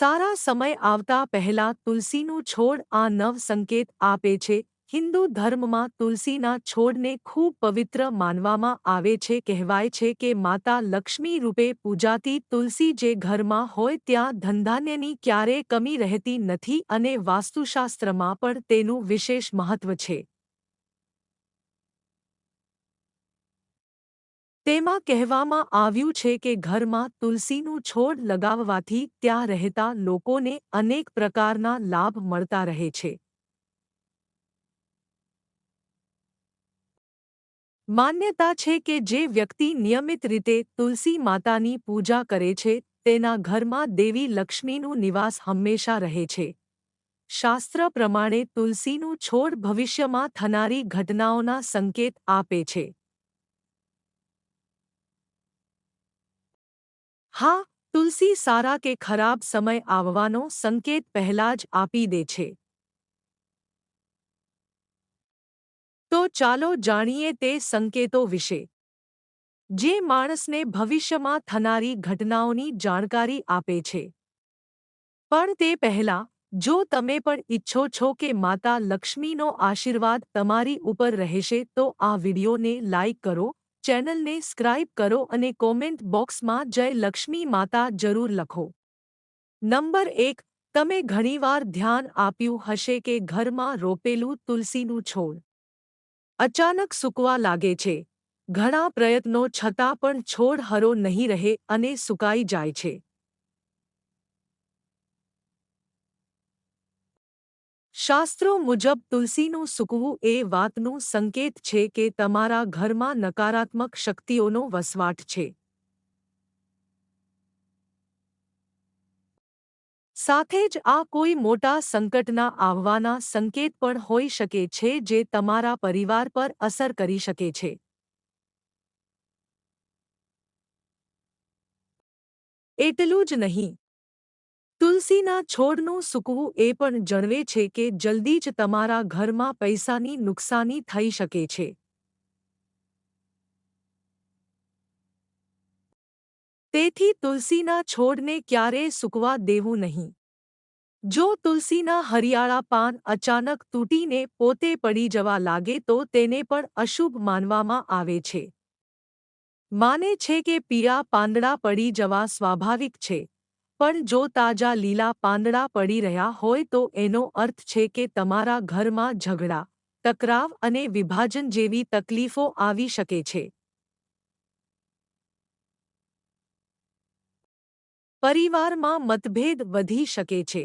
સારા સમય આવતા પહેલા તુલસીનું છોડ આ નવ સંકેત આપે છે. હિન્દુ ધર્મમાં તુલસીના છોડને ખૂબ પવિત્ર માનવામાં આવે છે. કહેવાય છે કે માતા લક્ષ્મી રૂપે પૂજાતી તુલસી જે ઘરમાં હોય ત્યાં ધનધાન્યની ક્યારેય કમી રહેતી નથી અને વાસ્તુશાસ્ત્રમાં પણ તેનું વિશેષ મહત્વ છે. તેમાં કહેવામાં આવ્યું છે કે ઘરમાં તુલસીનું છોડ લગાવવાથી ત્યાં રહેતા લોકોને અનેક પ્રકારના લાભ મળતા રહે છે. માન્યતા છે કે જે વ્યક્તિ નિયમિત રીતે તુલસી માતાની પૂજા કરે છે, તેના ઘરમાં દેવી લક્ષ્મીનું નિવાસ હંમેશા રહે છે. શાસ્ત્ર પ્રમાણે તુલસીનું છોડ ભવિષ્યમાં થનારી ઘટનાઓના સંકેત આપે છે. હા, તુલસી સારા કે ખરાબ સમય આવવાનો સંકેત પહેલા જ આપી દે છે. તો ચાલો જાણીએ તે સંકેતો વિશે. જે માણસને ભવિષ્યમાં થનારી ઘટનાઓની જાણકારી આપે છે. પણ તે પહેલા, જો તમે પણ ઈચ્છો છો કે માતા લક્ષ્મીનો આશીર્વાદ તમારી ઉપર રહેશે તો આ વિડિયોને લાઇક કરો ચેનલને સ્ક્રાઇબ કરો અને કોમેન્ટ બોક્સમાં જય લક્ષ્મી માતા જરૂર લખો. નંબર એક, તમે ઘણીવાર ધ્યાન આપ્યું હશે કે ઘરમાં રોપેલું તુલસીનું છોડ. અચાનક સૂકવા લાગે છે. ઘણા પ્રયત્નો છતાં પણ છોડ હરો નહીં રહે અને સુકાઈ જાય છે. શાસ્ત્રો મુજબ તુલસીનું સૂકવું એ વાતનું સંકેત છે કે તમારા ઘરમાં નકારાત્મક શક્તિઓનો વસવાટ છે. સાથે જ આ કોઈ મોટા સંકટના આવવાના સંકેત પણ હોઈ શકે છે જે તમારા પરિવાર પર અસર કરી શકે છે. એટલું જ નહીં. તુલસીના છોડનું સૂકવું એ પણ જણવે છે કે જલ્દી જ તમારા ઘરમાં પૈસાની નુકસાની થઈ શકે છે. તેથી તુલસીના છોડને ક્યારેય સૂકવા દેવું નહીં. જો તુલસીના હરિયાળા પાન અચાનક તૂટીને પોતે પડી જવા લાગે તો તેને પણ અશુભ માનવામાં આવે છે. માને છે કે પીળા પાંદડા પડી જવા સ્વાભાવિક છે. પણ જો તાજા લીલા પાંદડા પડી રહ્યા હોય તો એનો અર્થ છે કે તમારા ઘરમાં ઝઘડા, તકરાવ અને વિભાજન જેવી તકલીફો આવી શકે છે. પરિવારમાં મતભેદ વધી શકે છે.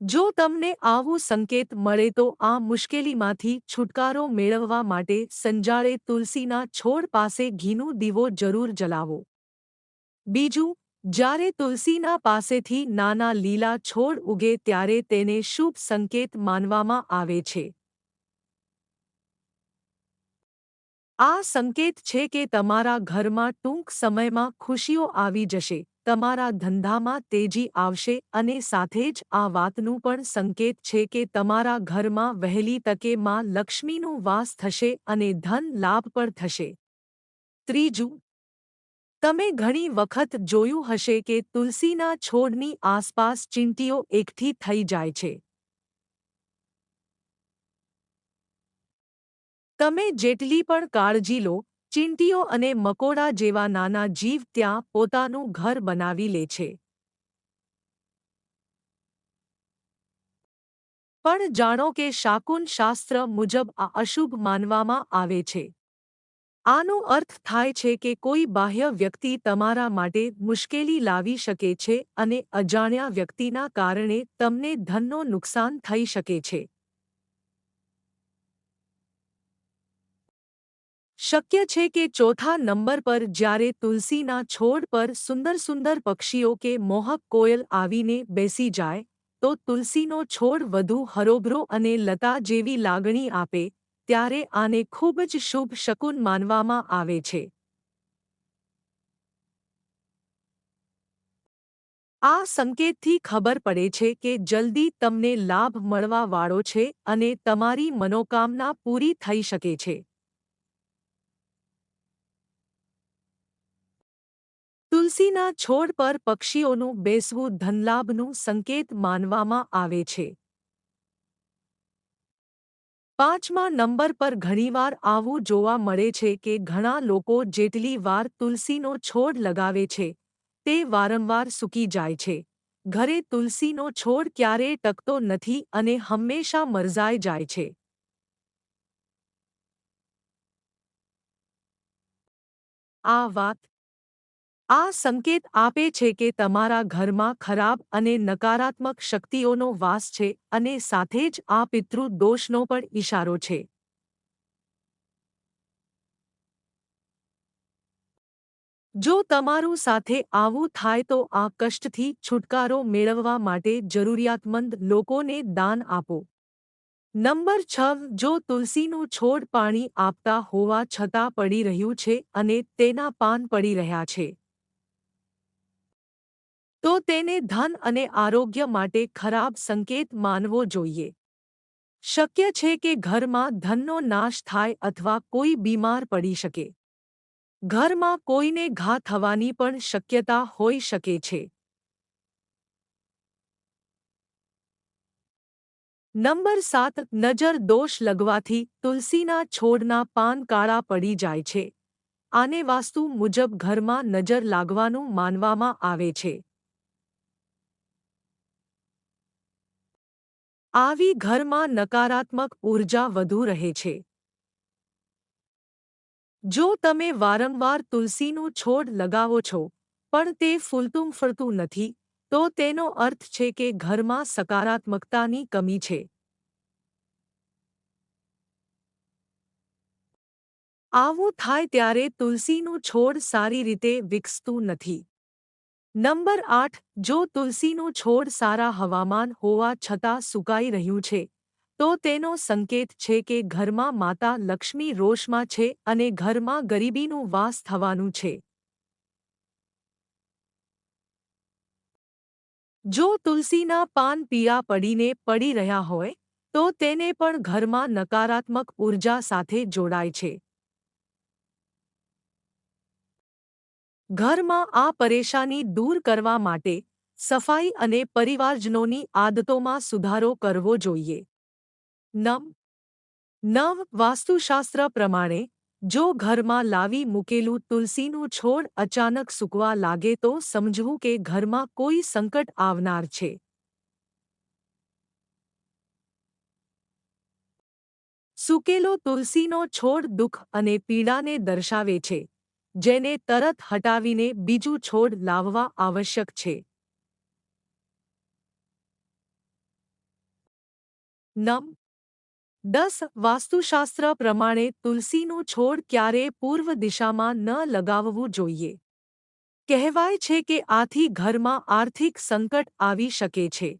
જો તમને આવું સંકેત મળે તો આ મુશ્કેલીમાંથી છુટકારો મેળવવા માટે સંજાળે તુલસીના છોડ પાસે ઘીનું દીવો જરૂર જલાવો. બીજું જ્યારે તુલસીના પાસેથી નાના લીલા છોડ ઉગે ત્યારે તેને શુભ સંકેત માનવામાં આવે છે. આ સંકેત છે કે તમારા ઘરમાં ટૂંક સમયમાં ખુશીઓ આવી જશે, તમારા ધંધામાં તેજી આવશે અને સાથે જ આ વાતનું પણ સંકેત છે કે તમારા ઘરમાં વહેલી તકે માં લક્ષ્મીનું વાસ થશે અને ધન લાભ પણ થશે. ત્રીજું તમે ઘણી વખત જોયું હશે કે તુલસીના છોડની આસપાસ ચીંટીઓ એકઠી થઈ જાય છે. તમે જેટલી પણ કાળજી લો, ચીંટીઓ અને મકોડા જેવા નાના જીવ ત્યાં પોતાનું ઘર બનાવી લે છે. પણ જાણો કે શાકુન શાસ્ત્ર મુજબ આ અશુભ માનવામાં આવે છે. આનો અર્થ થાય છે કે કોઈ બાહ્ય વ્યક્તિ તમારા માટે મુશ્કેલી લાવી શકે છે અને અજાણ્યા વ્યક્તિના કારણે તમને ધનનો નુકસાન થઈ શકે છે. શક્ય છે કે ચોથા નંબર પર જ્યારે તુલસીના છોડ પર સુંદર સુંદર પક્ષીઓ કે મોહક કોયલ આવીને બેસી જાય, તો તુલસીનો છોડ વધુ હરોભરો અને લતા જેવી લાગણી આપે ત્યારે આને ખૂબ જ શુભ શકુન માનવામાં આવે છે. આ સંકેતથી ખબર પડે છે કે જલ્દી તમને લાભ મળવા વાળો છે અને તમારી મનોકામના પૂરી થઈ શકે છે. તુલસીના છોડ પર પક્ષીઓનું બેસવું ધનલાભનું સંકેત માનવામાં આવે છે. પાંચમા નંબર પર ઘણીવાર આવું જોવા મળે છે કે ઘણા લોકો જેટલી વાર તુલસીનો છોડ લગાવે છે, તે વારંવાર સૂકી જાય છે. ઘરે તુલસીનો છોડ ક્યારેય ટકતો નથી અને હંમેશા મરઝાઈ જાય છે. આ વાત આ સંકેત આપે છે કે તમારા ઘરમાં ખરાબ અને નકારાત્મક શક્તિઓનો વાસ છે અને સાથે જ આ પિતૃ દોષનો પણ ઇશારો છે. જો તમારું સાથે આવું થાય તો આ કષ્ટથી છુટકારો મેળવવા માટે જરૂરિયાતમંદ લોકોને દાન આપો. નંબર છ, જો તુલસીનું છોડ પાણી આપતા હોવા છતાં પડી રહ્યું છે અને તેના પાન પડી રહ્યા છે. તો તેને ધન અને આરોગ્ય માટે ખરાબ સંકેત માનવો જોઈએ. શક્ય છે કે ઘરમાં ધનનો નાશ થાય અથવા કોઈ બીમાર પડી શકે. ઘરમાં કોઈને ઘા થવાની પણ શક્યતા હોઈ શકે છે. નંબર સાત, નજર દોષ લગવાથી તુલસીના છોડના પાન કાળા પડી જાય છે. આને વાસ્તુ મુજબ ઘરમાં નજર લાગવાનું માનવામાં આવે છે. આવી ઘરમાં નકારાત્મક ઊર્જા વધુ રહે છે. જો તમે વારંવાર તુલસીનું છોડ લગાવો છો, પણ તે ફૂલતું ફરતું નથી, તો તેનો અર્થ છે કે ઘરમાં સકારાત્મકતાની કમી છે. આવું થાય ત્યારે તુલસીનું છોડ સારી રીતે વિકસતું નથી. નંબર આઠ, જો તુલસીનું છોડ સારા હવામાન હોવા છતાં સુકાઈ રહ્યું છે, તો તેનો સંકેત છે કે ઘરમાં માતા લક્ષ્મી રોષમાં છે અને ઘરમાં ગરીબીનું વાસ થવાનું છે. જો તુલસીના પાન પીળા પડીને પડી રહ્યા હોય, તો તેને પણ ઘરમાં નકારાત્મક ઊર્જા સાથે જોડાય છે. ઘરમાં આ પરેશાની દૂર કરવા માટે સફાઈ અને પરિવારજનોની આદતોમાં સુધારો કરવો જોઈએ. નમ. નવ. વાસ્તુશાસ્ત્ર પ્રમાણે, જો ઘરમાં લાવી મૂકેલું તુલસીનું છોડ અચાનક સૂકવા લાગે તો સમજવું કે ઘરમાં કોઈ સંકટ આવનાર છે. સૂકેલો તુલસીનો છોડ દુઃખ અને પીડાને દર્શાવે છે. જેને તરત હટાવીને બીજું છોડ લાવવા આવશ્યક છે. નમ. દસ. વાસ્તુશાસ્ત્ર પ્રમાણે તુલસીનું છોડ ક્યારે પૂર્વ દિશામાં ન લગાવવું જોઈએ. કહેવાય છે કે આથી ઘરમાં આર્થિક સંકટ આવી શકે છે.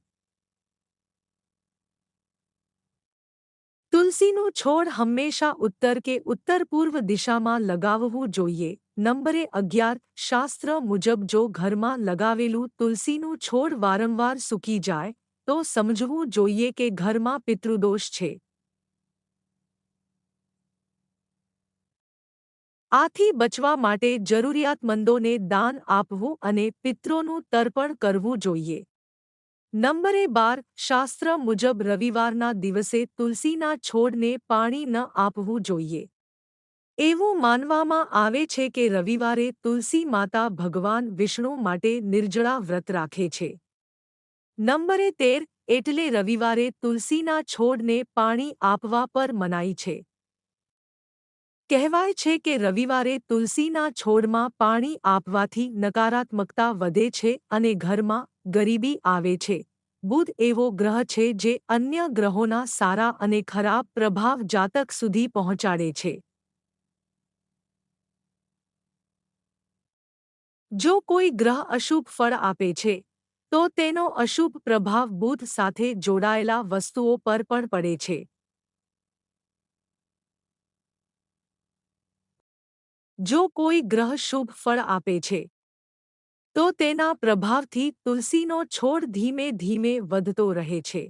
તુલસીનું છોડ હંમેશા ઉત્તર કે ઉત્તર પૂર્વ દિશામાં લગાવવું જોઈએ. નંબરે અગિયાર, શાસ્ત્ર મુજબ જો ઘરમાં લગાવેલું તુલસીનું છોડ વારંવાર સૂકી જાય, તો સમજવું જોઈએ કે ઘરમાં પિતૃદોષ છે. આથી બચવા માટે જરૂરિયાતમંદોને દાન આપવું અને પિત્રોનું તર્પણ કરવું જોઈએ. નંબરે બાર, શાસ્ત્ર મુજબ રવિવારના દિવસે તુલસીના છોડને પાણી ન આપવું જોઈએ. એવું માનવામાં આવે છે કે રવિવારે તુલસી માતા ભગવાન વિષ્ણુ માટે નિર્જળા વ્રત રાખે છે. નંબરે તેર એટલે રવિવારે તુલસીના છોડને પાણી આપવા પર મનાઈ છે. કહેવાય છે કે રવિવારે તુલસીના છોડમાં પાણી આપવાથી નકારાત્મકતા વધે છે અને ઘરમાં ગરીબી આવે છે. બુધ એવો ગ્રહ છે જે અન્ય ગ્રહોના સારા અને ખરાબ પ્રભાવ જાતક સુધી પહોંચાડે છે. જો કોઈ ગ્રહ અશુભ ફળ આપે છે, તો તેનો અશુભ પ્રભાવ બુધ સાથે જોડાયેલા વસ્તુઓ પર પણ પડે છે. જો કોઈ ગ્રહ શુભ ફળ આપે છે, તો તેના પ્રભાવથી તુલસીનો છોડ ધીમે ધીમે વધતો રહે છે.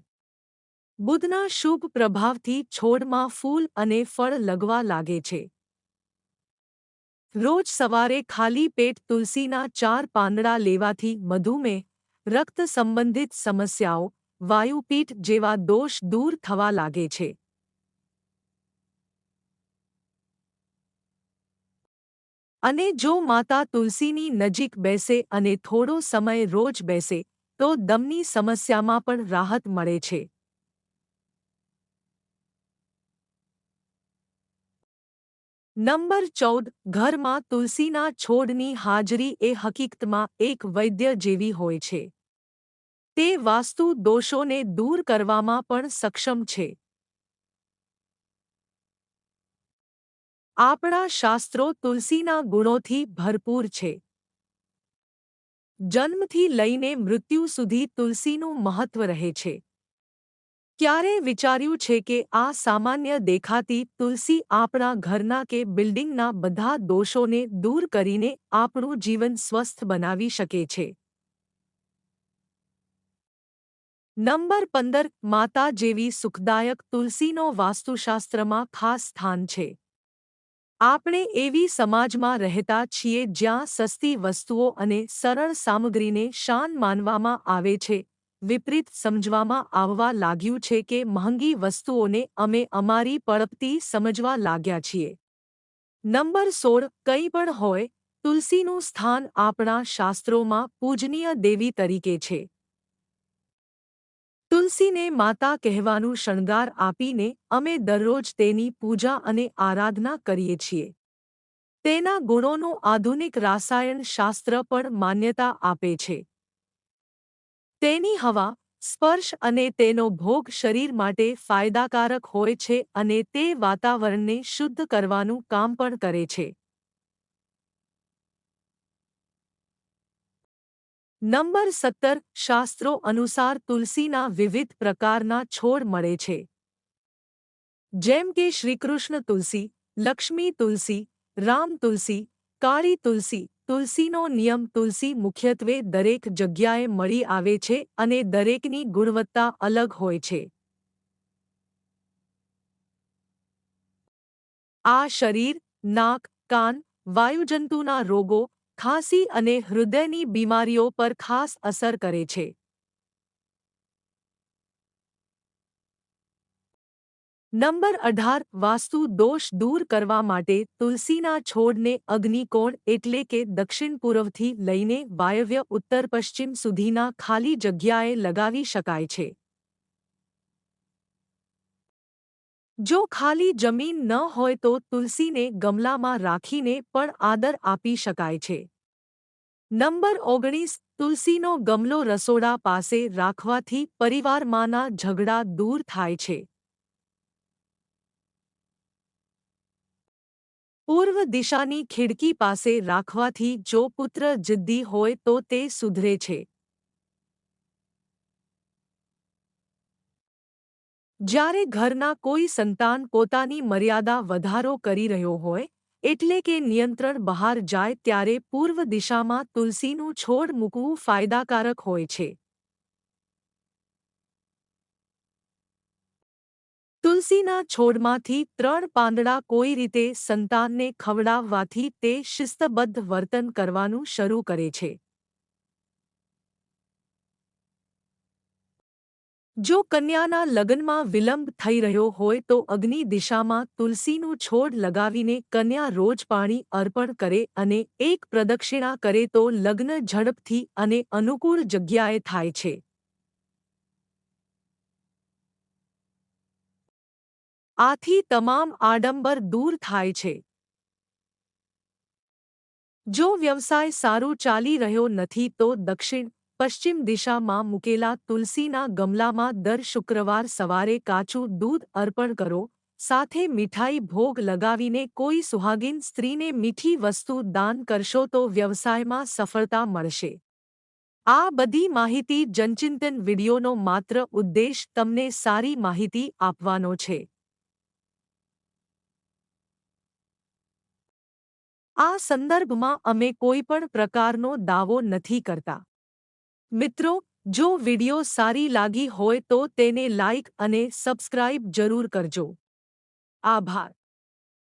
બુધના શુભ પ્રભાવથી છોડમાં ફૂલ અને ફળ લગવા લાગે છે. રોજ સવારે ખાલી પેટ તુલસીના ચાર પાંદડા લેવાથી મધુમેહ, રક્ત સંબંધિત સમસ્યાઓ, વાયુપીઠ જેવા દોષ દૂર થવા લાગે છે. અને જો માતા તુલસીની નજીક બેસે અને થોડો સમય રોજ બેસે, તો દમની સમસ્યામાં પણ રાહત મળે છે. નંબર ચૌદ, ઘરમાં તુલસીના છોડની હાજરી એ હકીકતમાં એક વૈદ્ય જેવી હોય છે. તે વાસ્તુ દોષોને દૂર કરવામાં પણ સક્ષમ છે. આપણા શાસ્ત્રો તુલસીના ગુણોથી ભરપૂર છે. જન્મથી લઈને મૃત્યુ સુધી તુલસીનું મહત્વ રહે છે. ક્યારે વિચાર્યું છે કે આ સામાન્ય દેખાતી તુલસી આપણા ઘરના કે બિલ્ડિંગના બધા દોષોને દૂર કરીને આપણું જીવન સ્વસ્થ બનાવી શકે છે. નંબર પંદર, માતા જેવી સુખદાયક તુલસીનો વાસ્તુશાસ્ત્રમાં ખાસ સ્થાન છે. આપણે એવી સમાજમાં રહેતા છીએ જ્યાં સસ્તી વસ્તુઓ અને સરળ સામગ્રીને શાન માનવામાં આવે છે વિપરીત સમજવામાં આવવા લાગ્યું છે કે મહંગી વસ્તુઓને અમે અમારી પડપતી સમજવા લાગ્યા છીએ. નંબર સોળ, કંઈ પણ હોય, તુલસીનું સ્થાન આપણા શાસ્ત્રોમાં પૂજનીય દેવી તરીકે છે. તુલસીને માતા કહેવાનું શણગાર આપીને અમે દરરોજ તેની પૂજા અને આરાધના કરીએ છીએ. તેના ગુણોનું આધુનિક રાસાયણ શાસ્ત્ર પણ માન્યતા આપે છે. તેની હવા, સ્પર્શ અને તેનો ભોગ શરીર માટે ફાયદાકારક હોય છે અને તે વાતાવરણને શુદ્ધ કરવાનું કામ પણ કરે છે. નંબર સત્તર, શાસ્ત્રો અનુસાર તુલસીના વિવિધ પ્રકારના છોડ મળે છે. જેમ કે શ્રીકૃષ્ણ તુલસી, લક્ષ્મી તુલસી, રામ તુલસી, કાળી તુલસી તુલસીનો નિયમ તુલસી મુખ્યત્વે દરેક જગ્યાએ મળી આવે છે અને દરેકની ગુણવત્તા અલગ હોય છે. આ શરીર, નાક, કાન, વાયુજંતુના રોગો, ખાંસી અને હૃદયની બીમારીઓ પર ખાસ અસર કરે છે. નંબર અઢાર, વાસ્તુ દોષ દૂર કરવા માટે તુલસીના છોડને અગ્નિકોણ એટલે કે દક્ષિણ પૂર્વથી લઈને વાયવ્ય ઉત્તર પશ્ચિમ સુધીના ખાલી જગ્યાએ લગાવી શકાય છે. જો ખાલી જમીન ન હોય તો તુલસીને ગમલામાં રાખીને પણ આદર આપી શકાય છે. નંબર ઓગણીસ, તુલસીનો ગમલો રસોડા પાસે રાખવાથી પરિવારમાંના ઝઘડા દૂર થાય છે. પૂર્વ દિશાની ખિડકી પાસે રાખવાથી જો પુત્ર જિદ્દી હોય તો તે સુધરે છે. જ્યારે ઘરના કોઈ સંતાન પોતાની મર્યાદા વધારો કરી રહ્યો હોય, એટલે કે નિયંત્રણ બહાર જાય ત્યારે પૂર્વ દિશામાં તુલસીનું છોડ મૂકવું ફાયદાકારક હોય છે. તુલસીના છોડમાંથી ત્રણ પાંદડા કોઈ રીતે સંતાનને ખવડાવવાથી તે શિસ્તબદ્ધ વર્તન કરવાનું શરૂ કરે છે. જો કન્યાના લગ્નમાં વિલંબ થઈ રહ્યો હોય તો અગ્નિ દિશામાં તુલસીનું છોડ લગાવીને કન્યા રોજ પાણી અર્પણ કરે અને એક પ્રદક્ષિણા કરે તો લગ્ન ઝડપથી અને અનુકૂળ જગ્યાએ થાય છે. આથી તમામ આડંબર દૂર થાય છે. જો વ્યવસાય સારું ચાલી રહ્યો નથી તો દક્ષિણ, પશ્ચિમ દિશામાં મૂકેલા તુલસીના ગમલામાં દર શુક્રવાર સવારે કાચું દૂધ અર્પણ કરો, સાથે મીઠાઈ ભોગ લગાવીને કોઈ સુહાગીન સ્ત્રીને મીઠી વસ્તુ દાન કરશો તો વ્યવસાયમાં સફળતા મળશે. આ બધી માહિતી જનચિંતન વિડીયોનો માત્ર ઉદ્દેશ તમને સારી માહિતી આપવાનો છે. આ સંદર્ભમાં અમે કોઈ પણ પ્રકારનો દાવો નથી કરતા. મિત્રો, જો વિડિયો સારી લાગી હોય તો તેને લાઇક અને સબસ્ક્રાઇબ જરૂર કરજો. આભાર.